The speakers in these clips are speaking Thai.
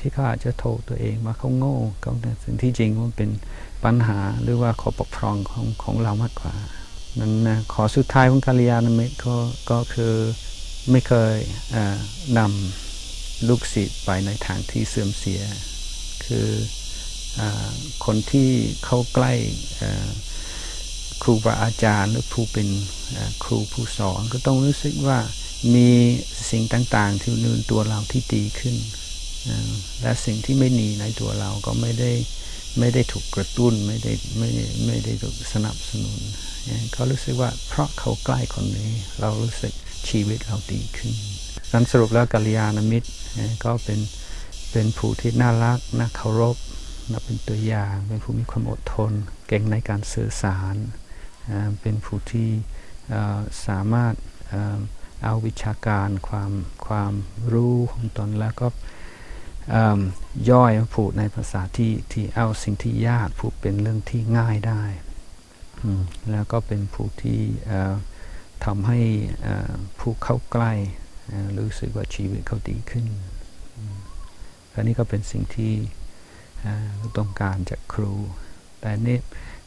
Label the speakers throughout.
Speaker 1: ที่เขาอาจจะโทษตัวเองว่าเขาโง่เขาแต่สิ่งที่จริงมันเป็นปัญหาหรือว่าขอปกครองของของเรามากกว่านั้นนะขอสุดท้ายของกัลยาณมิตรก็ก็คือไม่เคยเนำลูกศิษย์ไปในทางที่เสื่อมเสีย คืออคนที่เข้าใกล้ครูบาอาจารย์หรือผู้เป็นครูผู้สอนก็ต้องรู้สึกว่ามีสิ่งต่างๆ ที่ในตัวเราที่ดีขึ้น และสิ่งที่ไม่ดีในตัวเราก็ไม่ได้ไม่ได้ถูกกระตุ้นไม่ได้ไม่ไม่ได้ถูกสนับสนุนเขารู้สึกว่าเพราะเขาใกล้คนนี้ เรารู้สึกชีวิตเราดีขึ้นนั้นสรุปแล้วกัลยาณมิตรก็เป็นเป็นผู้ที่น่ารักน่าเคารพนับเป็นตัวอย่าง เป็นผู้มีความอดทน เก่งในการสื่อสาร เป็นผู้ที่สามารถเอาวิชาการความความรู้ของตนแล้วก็ ย่อยมาพูดในภาษาที่ที่เอาสิ่งที่ยากพูดเป็นเรื่องที่ง่ายได้แล้วก็เป็นผู้ที่ทำให้ผู้เข้าใกล้รู้สึกว่าชีวิตเขาดีขึ้นอันนี้ก็เป็นสิ่งที่ต้องการจากครู แต่นี่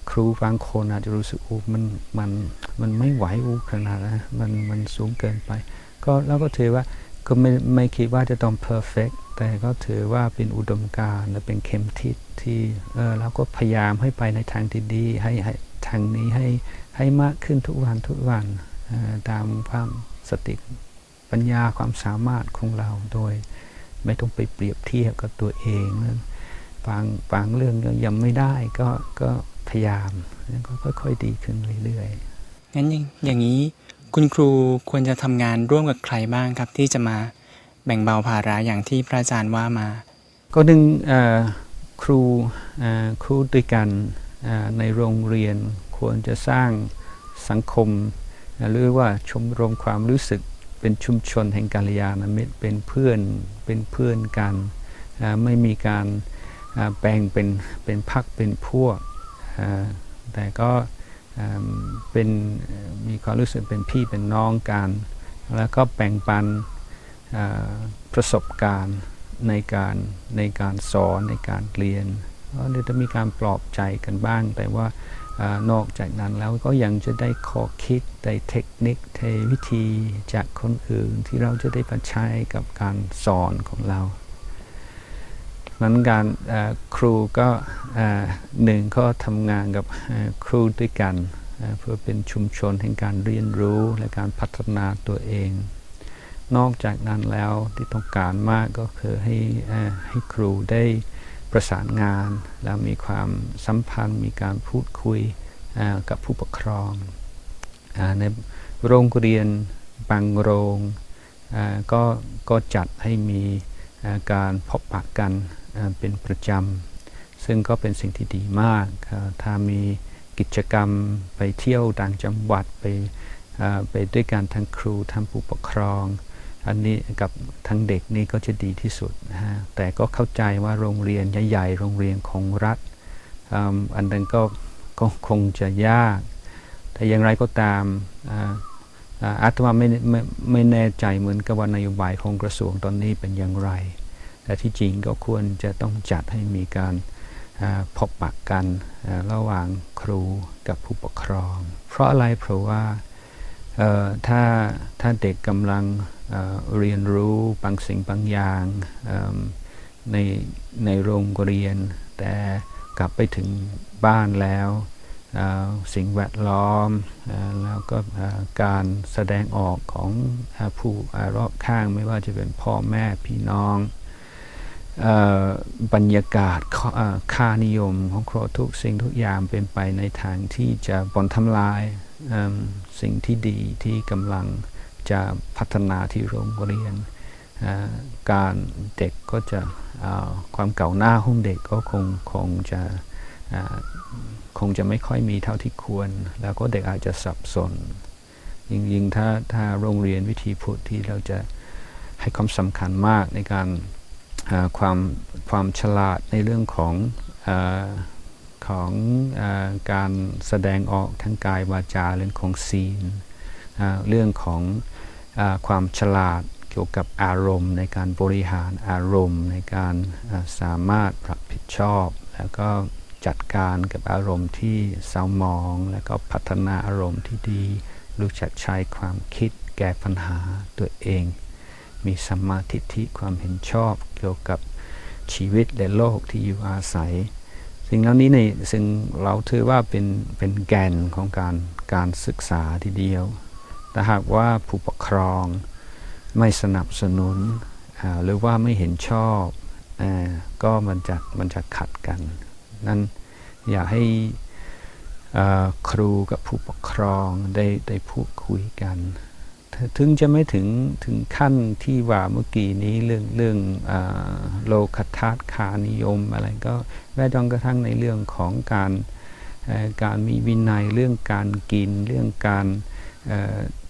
Speaker 1: ครูบางคนอาจจะรู้สึกอูมันมันมันไม่ไหวอูขนาดนะมันมันสูงเกินไป ก็เราก็ถือว่าก็ไม่ไม่คิดว่าจะต้อง perfect แต่ก็ถือว่าเป็นอุดมการณ์และเป็นเข็มทิศที่เออเราก็พยายามให้ไปในทางที่ดีให้ให้ทางนี้ให้ให้มากขึ้นทุกวันทุกวันตามความสติปัญญาความสามารถของเราโดย ไม่ต้องไปเปรียบเทียบกับตัวเองบางบางเรื่องยังไม่ได้ก็ก็พยายามแล้วก็ค่อย ๆ ดีขึ้นเรื่อยๆ
Speaker 2: งั้นอย่างอย่างนี้คุณครูควรจะทำงานร่วมกับใครบ้างครับที่จะมา แบ่งเบาภาระอย่างที่พระอาจารย์ว่ามา
Speaker 1: ก็หนึ่งครูครูด้วยกันในโรงเรียนควรจะสร้างสังคมเอ่อหรือว่าชมรมความรู้สึกเป็นชุมชนแห่งกัลยาณมิตรเป็นเพื่อนเป็นเพื่อนกันไม่มีการแบ่งเป็นเป็นพักเป็นพวก แต่ก็เป็นมีความรู้สึกเป็นพี่เป็นน้องกัน แล้วก็แบ่งปัน ประสบการณ์ในการในการสอนในการเรียนก็เดี๋ยวจะมีการปลอบใจกันบ้าง แต่ว่าอนอกจากนั้นแล้วก็ยังจะได้ข้อคิดได้เทคนิคเทวิธีจากคนอื่นที่เราจะได้มาใช้กับการสอนของเรานั้นการครูก็หนึ่งก็ทำงานกับครูด้วยกัน เพื่อเป็นชุมชนแห่งการเรียนรู้และการพัฒนาตัวเอง นอกจากนั้นแล้วที่ต้องการมากก็คือให้ให้ครูได้ประสานงาน แล้วมีความสัมพันธ์ มีการพูดคุยกับผู้ปกครองอในโรงเรียนบางโรงก็ก็จัดให้มีการพบปะกันเป็นประจำ ซึ่งก็เป็นสิ่งที่ดีมาก ถ้ามีกิจกรรมไปเที่ยวต่างจังหวัดไปไปด้วยกันทั้งครูทั้งผู้ปกครอง อันนี้กับทั้งเด็กนี่ก็จะดีที่สุดนะฮะแต่ก็เข้าใจว่าโรงเรียนใหญ่ๆโรงเรียนของรัฐอ,อันนั้นก็ก็คงจะยาก แต่อย่างไรก็ตามอาอ่าอาตมาไม่ไม่ไม่แน่ใจเหมือนกับว่านโยบายของกระทรวงตอนนี้เป็นอย่างไร แต่ที่จริงก็ควรจะต้องจัดให้มีการพบปะกกันระหว่างครูกับผู้ปกครอง เพราะอะไรเพราะว่าถ้าถ้าเด็กกำลัง เรียนรู้บางสิ่งบางอย่างในในโรงเรียน แต่กลับไปถึงบ้านแล้วสิ่งแวดล้อมอแล้วก็การแสดงออกของอผู้รอบข้างไม่ว่าจะเป็นพ่อแม่พี่น้องบรรยากาศค่านิยมของครทุกสิ่งทุกอย่างเป็นไปในทางที่จะบอนทำลายสิ่งที่ดีที่กำลัง จะพัฒนาที่โรงเรียน การเด็กก็จะความเก่าหน้าของเด็กก็คงคงจะคงจะไม่ค่อยมีเท่าที่ควร แล้วก็เด็กอาจจะสับสน ยิ่งๆถ้าถ้าโรงเรียนวิธีพุทธที่เราจะให้ความสำคัญมากในการความความฉลาดในเรื่องของอของอการแสดงออกทางกายวาจาเรื่องของศีลเรื่องของ ความฉลาดเกี่ยวกับอารมณ์ ในการบริหารอารมณ์ ในการสามารถรับผิดชอบ แล้วก็จัดการกับอารมณ์ที่เศร้าหมอง แล้วก็พัฒนาอารมณ์ที่ดี รู้จักใช้ความคิดแก้ปัญหาตัวเอง มีสัมมาทิฏฐิความเห็นชอบเกี่ยวกับชีวิตและโลกที่อยู่อาศัย สิ่งเหล่านี้ในซึ่งเราถือว่าเป็นเป็นแกนของการการศึกษาทีเดียว แต่หากว่าผู้ปกครองไม่สนับสนุน หรือว่าไม่เห็นชอบอก็มันจะมันจะขัดกัน นั้นอยากให้ครูกับผู้ปกครองได้ได้พูดคุยกัน ถึงจะไม่ถึงถึงขั้นที่ว่าเมื่อกี้นี้เรื่องเรื่องอโลคทัศน์คานิยมอะไรก็แม้จนกระทั่งในเรื่องของการการมีวินัยเรื่องการกินเรื่องการ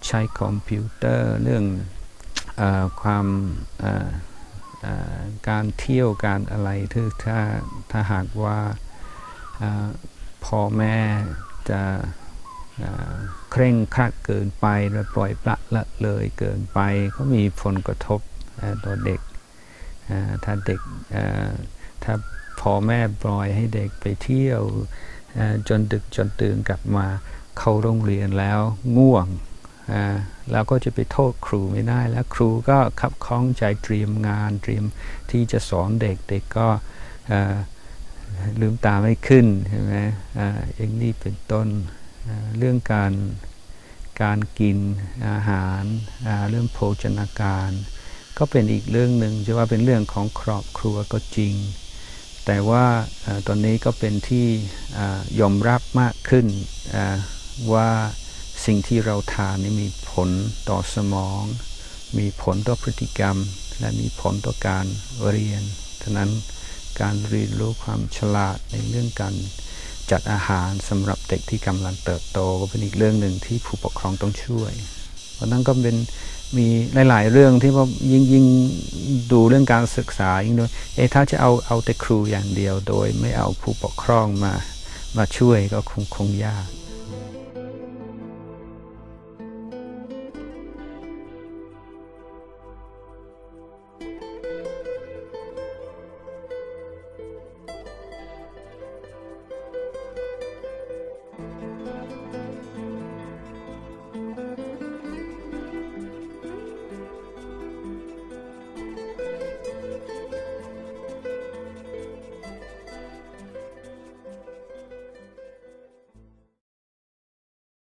Speaker 1: ใช้คอมพิวเตอร์เรื่องอความการเที่ยวการอะไรถ้าถ้าถ้าหากว่าพ่อแม่จะเคร่งครัดเกินไปหรือปล่อยปละละเลยเกินไป ก็มีผลกระทบต่อเด็ก ถ้าเด็กถ้าพ่อแม่ปล่อยให้เด็กไปเที่ยวจนดึกจนตื่นกลับมา เข้าโรงเรียนแล้วง่วงแล้วก็จะไปโทษครูไม่ได้ แล้วครูก็ขับข้องใจเตรียมงานเตรียมที่จะสอนเด็กเด็กก็ลืมตาไม่ขึ้นใช่ไหมอ่าอย่างนี้เป็นต้นเรื่องการการกินอาหารเรื่องโภชนาการ ก็เป็นอีกเรื่องหนึ่งจะว่าเป็นเรื่องของครอบครัวก็จริง แต่ว่าอตอนนี้ก็เป็นที่อยอมรับมากขึ้น ว่าสิ่งที่เราทานนี่มีผลต่อสมอง มีผลต่อพฤติกรรม และมีผลต่อการเรียนฉะนั้นการเรียนรู้ความฉลาดในเรื่องการจัดอาหารสำหรับเด็กที่กำลังเติบโตก็เป็นอีกเรื่องหนึ่งที่ผู้ปกครองต้องช่วย เพราะนั้นก็เป็นมีหลาย ๆ เรื่องที่ว่ายิ่งยิ่งดูเรื่องการศึกษายิ่งด้วยเอะถ้าจะเอาเอาแต่ครูอย่างเดียวโดยไม่เอาผู้ปกครองมามาช่วยก็คงคงยาก